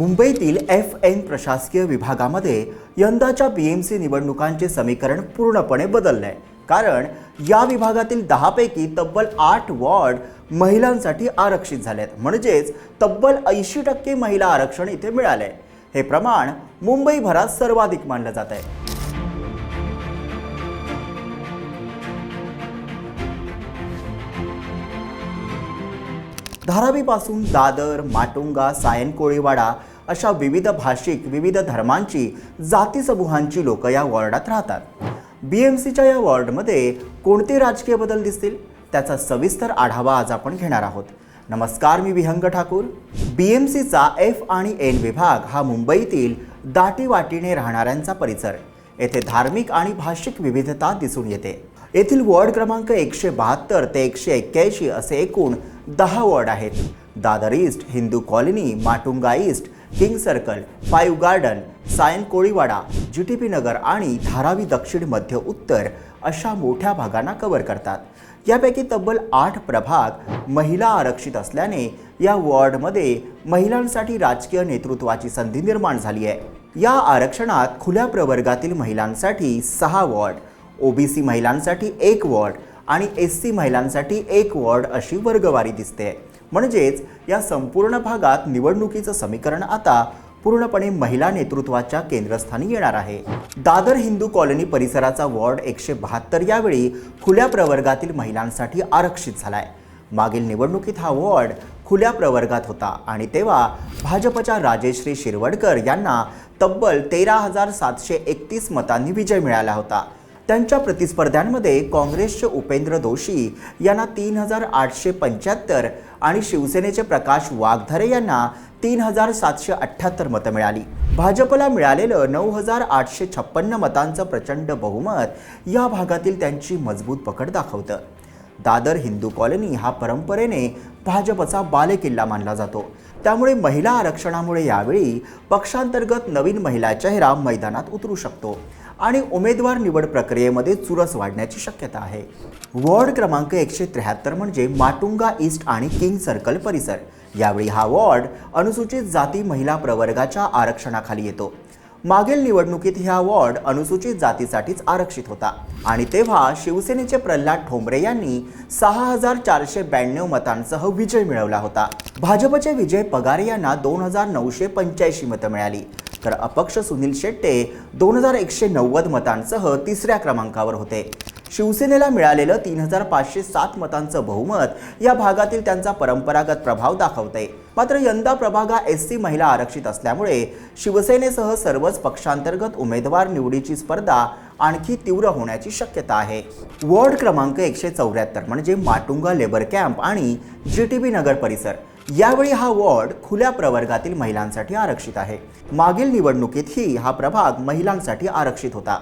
मुंबईतील F N प्रशासकीय विभागामध्ये यंदाच्या बी एम सी निवडणुकांचे समीकरण पूर्णपणे बदललं आहे कारण या विभागातील दहापैकी तब्बल आठ वॉर्ड महिलांसाठी आरक्षित झाले आहेत म्हणजेच तब्बल ऐंशी टक्के महिला आरक्षण इथे मिळाले हे प्रमाण मुंबईभरात सर्वाधिक मानलं जात आहे धारावीपासून दादर माटुंगा सायन कोळीवाडा अशा विविध भाषिक विविध धर्मांची जाती समूहांची लोक या वॉर्डात राहतात. बी एम सीच्या या वॉर्डमध्ये कोणते राजकीय बदल दिसतील? त्याचा सविस्तर आढावा आज आपण घेणार आहोत. नमस्कार मी विहंग ठाकूर. बी एम सीचा एफ आणि एन विभाग हा मुंबईतील दाटीवाटीने राहणाऱ्यांचा परिसर. येथे धार्मिक आणि भाषिक विविधता दिसून येते. येथील वॉर्ड क्रमांक एकशे बहात्तर ते एकशे एक्क्याऐंशी असे एकूण दहा वॉर्ड आहेत. Dadar east Hindu colony Matunga east king circle five garden Sion Koliwada G T P Nagar आणि धारावी दक्षिण मध्य उत्तर अशा मोठ्या भागांना कव्हर करतात. यापैकी तब्बल आठ प्रभाग महिला आरक्षित असल्याने या वॉर्डमध्ये महिलांसाठी राजकीय नेतृत्वाची संधी निर्माण झाली आहे. या आरक्षणात खुल्या प्रवर्गातील महिलांसाठी सहा वॉर्ड ओबीसी महिलांसाठी एक वॉर्ड आणि एस सी महिलांसाठी एक वॉर्ड अशी वर्गवारी दिसते. म्हणजेच या संपूर्ण भागात निवडणुकीचं समीकरण आता पूर्णपणे महिला नेतृत्वाच्या केंद्रस्थानी येणार आहे. दादर हिंदू कॉलनी परिसराचा वॉर्ड एकशे बहात्तर यावेळी खुल्या प्रवर्गातील महिलांसाठी आरक्षित झालाय. मागील निवडणुकीत हा वॉर्ड खुल्या प्रवर्गात होता आणि तेव्हा भाजपच्या राजेश्री शिरवडकर यांना तब्बल तेरा हजार सातशे एकतीस मतांनी विजय मिळाला होता. त्यांच्या प्रतिस्पर्ध्यांमध्ये काँग्रेसचे उपेंद्र दोशी यांना तीन हजार आठशे पंच्याहत्तर आणि शिवसेनेचे प्रकाश वाघधरे यांना तीन हजार सातशे अठ्ठ्याहत्तर मतं मिळाली. भाजपला मिळालेलं नऊ हजार आठशे छप्पन्न मतांचं प्रचंड बहुमत या भागातील त्यांची मजबूत पकड दाखवतं. दादर हिंदू कॉलनी हा परंपरेने भाजपचा बालेकिल्ला मानला जातो. त्यामुळे महिला आरक्षणामुळे यावेळी पक्षांतर्गत नवीन महिला चेहरा मैदानात उतरू शकतो. आणि उमेदवार निवड प्रक्रियेमध्ये चुरस वाढण्याची शक्यता आहे. वॉर्ड क्रमांक एकशे त्र्याहत्तर म्हणजे माटुंगा ईस्ट आणि किंग सर्कल परिसर. यावेळी हा वॉर्ड अनुसूचित जाती महिला प्रवर्गाच्या आरक्षणाखाली येतो. मागील निवडणुकीत हा वॉर्ड अनुसूचित जातीसाठीच आरक्षित होता आणि तेव्हा शिवसेनेचे प्रल्हाद ठोंबरे यांनी सहा हजार चारशे ब्याण्णव मतांसह विजय मिळवला होता. भाजपचे विजय पगारे यांना दोन हजार नऊशे पंच्याऐंशी मतं मिळाली. तर अपक्ष सुनील शेट्टे दोन हजार एकशे नव्वद मतांसह तिसऱ्या क्रमांकावर होते. शिवसेनेला मिळालेलं तीन हजार पाचशे सात मतांचं बहुमत या भागातील त्यांचा परंपरागत प्रभाव दाखवते. मात्र यंदा प्रभागा एस सी महिला आरक्षित असल्यामुळे शिवसेनेसह सर्वच पक्षांतर्गत उमेदवार निवडीची स्पर्धा आणखी तीव्र होण्याची शक्यता आहे. वॉर्ड क्रमांक एकशे चौऱ्याहत्तर म्हणजे माटुंगा लेबर कॅम्प आणि जी टी बी नगर परिसर. यावेळी हा वॉर्ड खुल्या प्रवर्गातील महिलांसाठी आरक्षित आहे. मागील निवडणुकीतही हा प्रभाग महिलांसाठी आरक्षित होता.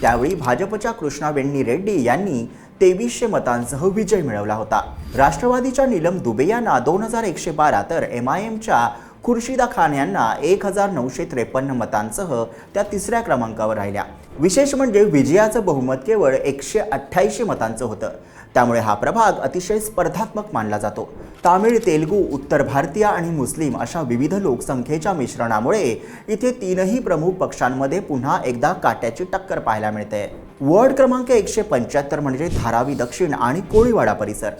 त्यावेळी भाजपच्या कृष्णा वेण्णी रेड्डी यांनी तेवीसशे मतांसह विजय मिळवला होता. राष्ट्रवादीच्या नीलम दुबे यांना दोन हजार एकशे बारा तर एम आय एमच्या खुर्शिदा खान यांना एक हजार नऊशे त्रेपन्न मतांसह त्या तिसऱ्या क्रमांकावर राहिल्या. विशेष म्हणजे विजयाचं बहुमत केवळ एकशे अठ्ठ्याऐंशी मतांचं होतं. त्यामुळे हा प्रभाग अतिशय स्पर्धात्मक मानला जातो. तामिळ तेलगू उत्तर भारतीय आणि मुस्लिम अशा विविध लोकसंख्येच्या मिश्रणामुळे इथे तीनही प्रमुख पक्षांमध्ये पुन्हा एकदा काट्याची टक्कर पाहायला मिळते. वॉर्ड क्रमांक एकशे पंच्याहत्तर म्हणजे धारावी दक्षिण आणि कोळीवाडा परिसर.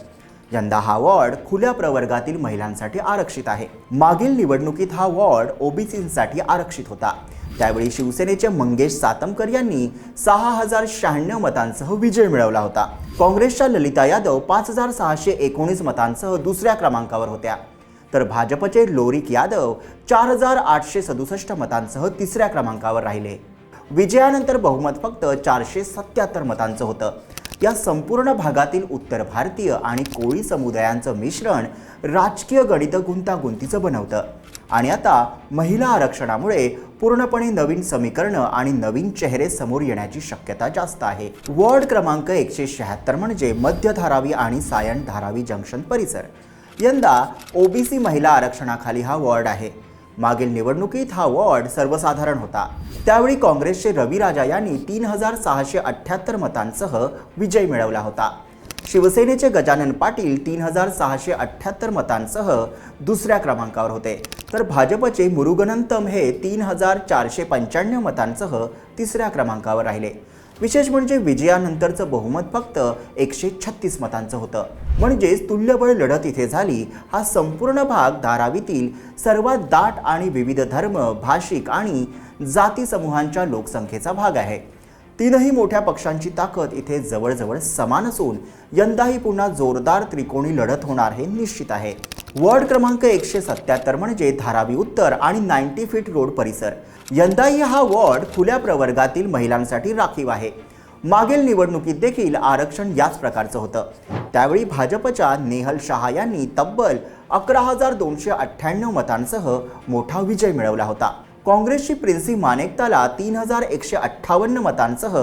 यंदा हा वॉर्ड खुल्या प्रवर्गातील महिलांसाठी आरक्षित आहे. मागील निवडणुकीत हा वॉर्ड ओबीसींसाठी आरक्षित होता. त्यावेळी शिवसेनेचे मंगेश सातमकर यांनी सहा हजार शहाण्णव मतांसह विजय मिळवला होता. काँग्रेसच्या ललिता यादव पाच हजार सहाशे एकोणीस मतांसह दुसऱ्या क्रमांकावर होत्या. तर भाजपचे लोरिक यादव चार हजार आठशे सदुसष्ट मतांसह तिसऱ्या क्रमांकावर राहिले. विजयानंतर बहुमत फक्त चारशे सत्याहत्तर मतांचं होतं. या संपूर्ण भागातील उत्तर भारतीय आणि कोळी समुदायांचं मिश्रण राजकीय गणित गुंतागुंतीचं बनवतं. आणि आता महिला आरक्षणामुळे पूर्णपणे नवीन समीकरणं आणि नवीन चेहरे समोर येण्याची शक्यता जास्त आहे. वॉर्ड क्रमांक एकशे शहात्तर म्हणजे मध्य धारावी आणि सायन धारावी जंक्शन परिसर. यंदा ओबीसी महिला आरक्षणाखाली हा वॉर्ड आहे. मागील निवडणुकीत हा वॉर्ड सर्वसाधारण होता. त्यावेळी काँग्रेसचे रवी राजा यांनी तीन हजार सहाशे अठ्ठ्याहत्तर मतांसह विजय मिळवला होता. शिवसेनेचे गजानन पाटील तीन हजार सहाशे अठ्ठ्याहत्तर मतांसह दुसऱ्या क्रमांकावर होते. तर भाजपचे मुरुगनंतम हे तीन हजार चारशे पंच्याण्णव मतांसह तिसऱ्या क्रमांकावर राहिले. विशेष म्हणजे विजयानंतरचं बहुमत फक्त एकशे छत्तीस मतांचं होतं. म्हणजेच तुल्यबळ लढत इथे झाली. हा संपूर्ण भाग धारावीतील सर्वात दाट आणि विविध धर्म भाषिक आणि जाती समूहांच्या लोकसंख्येचा भाग आहे. तीनही मोठ्या पक्षांची ताकद इथे जवळजवळ समान असून यंदाही पुन्हा जोरदार त्रिकोणी लढत होणार हे निश्चित आहे. वॉर्ड क्रमांक एकशे सत्याहत्तर म्हणजे धारावी उत्तर आणि नाईन्टी फीट रोड परिसर. यंदाही हा वॉर्ड खुल्या प्रवर्गातील महिलांसाठी राखीव आहे. मागील निवडणुकीत देखील आरक्षण याच प्रकारचं होतं. त्यावेळी भाजपच्या नेहल शहा यांनी तब्बल अकरा हजार दोनशे अठ्ठ्याण्णव मतांसह मोठा विजय मिळवला होता. काँग्रेसची प्रिन्सी मानेकताला तीन हजार एकशे अठ्ठावन्न मतांसह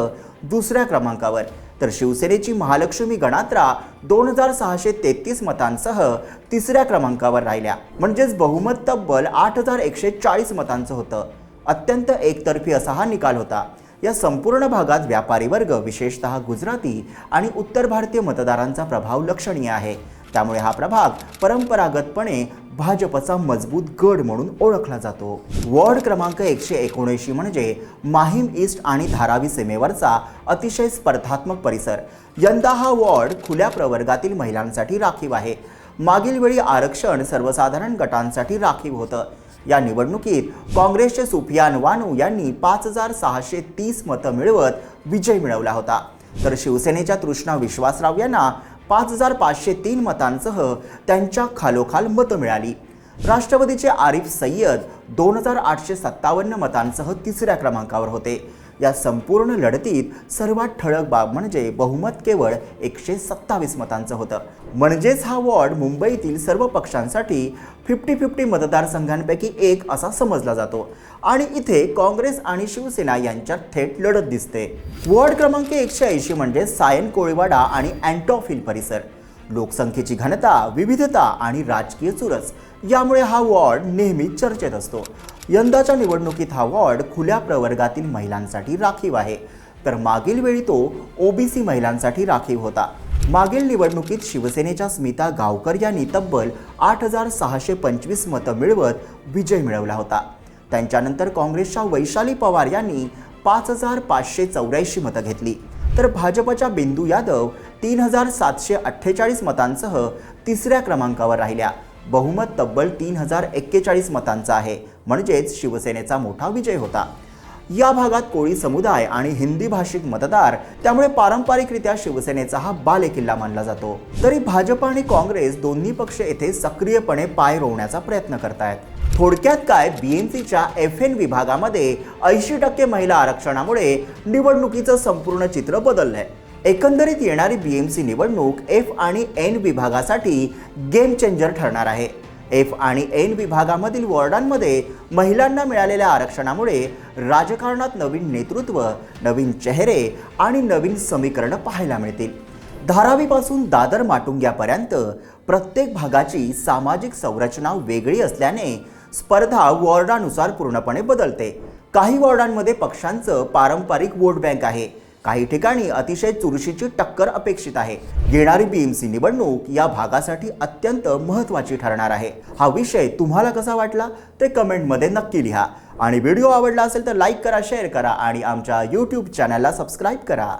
दुसऱ्या क्रमांकावर. तर शिवसेनेची महालक्ष्मी गणात्रा दोन हजार सहाशे तेहतीस मतांसह तिसऱ्या क्रमांकावर राहिल्या. म्हणजेच बहुमत तब्बल आठ हजार एकशे चाळीस मतांचं होतं. अत्यंत एकतर्फी असा हा निकाल होता. या संपूर्ण भागात व्यापारी वर्ग विशेषतः गुजराती आणि उत्तर भारतीय मतदारांचा प्रभाव लक्षणीय आहे. त्यामुळे हा प्रभाग परंपरागतपणे भाजपचा मजबूत गड म्हणून ओळखला जातो. वॉर्ड क्रमांक एकशे एकोणऐंशी म्हणजे माहीम ईस्ट आणि धारावी सीमेवरचा अतिशय स्पर्धात्मक परिसर. यंदा हा वॉर्ड खुल्या प्रवर्गातील महिलांसाठी राखीव आहे. मागील वेळी आरक्षण सर्वसाधारण गटांसाठी राखीव होतं. या निवडणुकीत काँग्रेसचे सुफियान वानू यांनी पाच हजार सहाशे तीस मतं मिळवत विजय मिळवला होता. तर शिवसेनेच्या तृष्णा विश्वासराव यांना पाच हजार पाचशे तीन मतांसह त्यांच्या खालोखाल मतं मिळाली. राष्ट्रवादीचे आरिफ सय्यद दोन हजार आठशे सत्तावन्न मतांसह तिसऱ्या क्रमांकावर होते. या संपूर्ण लढतीत सर्वात ठळक बाब म्हणजे बहुमत केवळ एकशे सत्तावीस मतांचं होतं. म्हणजेच हा वॉर्ड मुंबईतील सर्व पक्षांसाठी फिफ्टी फिफ्टी मतदारसंघांपैकी एक असा समजला जातो. आणि इथे काँग्रेस आणि शिवसेना यांच्यात थेट लढत दिसते. वॉर्ड क्रमांक एकशे ऐंशी म्हणजे सायन कोळीवाडा आणि अँटॉफिल परिसर. लोकसंख्येची घनता विविधता आणि राजकीय चुरस यामुळे हा वॉर्ड नेहमी चर्चेत असतो. यंदाच्या निवडणुकीत हा वॉर्ड खुल्या प्रवर्गातील महिलांसाठी राखीव आहे. तर मागील वेळी तो ओबीसी महिलांसाठी राखीव होता. मागील निवडणुकीत शिवसेनेच्या स्मिता गावकर यांनी तब्बल आठ हजार सहाशे पंचवीस मतं मिळवत विजय मिळवला होता. त्यांच्यानंतर काँग्रेसच्या वैशाली पवार यांनी पाच हजार पाचशे चौऱ्याऐंशी मतं घेतली. तर भाजपच्या बिंदू यादव तीन हजार सातशे अठ्ठेचाळीस मतांसह तिसऱ्या क्रमांकावर राहिल्या. बहुमत तब्बल तीन हजार एक्केचाळीस मतांचा आहे. म्हणजेच शिवसेनेचा मोठा विजय होता. या भागात कोळी समुदाय आणि हिंदी भाषिक मतदार त्यामुळे पारंपरिकरित्या शिवसेनेचा हा बालेकिल्ला मानला जातो. तरी भाजप आणि काँग्रेस दोन्ही पक्ष येथे सक्रियपणे पाय रोवण्याचा प्रयत्न करतायत. थोडक्यात काय बीएमसीच्या एफ एन विभागामध्ये ऐंशी टक्के महिला आरक्षणामुळे निवडणुकीचं संपूर्ण चित्र बदललंय. एकंदरीत येणारी बी एम सी निवडणूक एफ आणि एन विभागासाठी गेम चेंजर ठरणार आहे. एफ आणि एन विभागामधील वॉर्डांमध्ये महिलांना मिळालेल्या आरक्षणामुळे राजकारणात नवीन नेतृत्व नवीन चेहरे आणि नवीन समीकरणं पाहायला मिळतील. धारावीपासून दादर माटुंग्यापर्यंत प्रत्येक भागाची सामाजिक संरचना वेगळी असल्याने स्पर्धा वॉर्डानुसार पूर्णपणे बदलते. काही वॉर्डांमध्ये पक्षांचं पारंपरिक वोट बँक आहे. काही ठिकाणी अतिशय चुरशीची टक्कर अपेक्षित आहे. येणारी बीएमसी निवडणूक या भागासाठी अत्यंत महत्त्वाची ठरणार आहे. हा विषय तुम्हाला कसा वाटला ते कमेंटमध्ये नक्की लिहा. आणि व्हिडिओ आवडला असेल तर लाईक करा शेअर करा आणि आमच्या यूट्यूब चॅनलला सबस्क्राईब करा.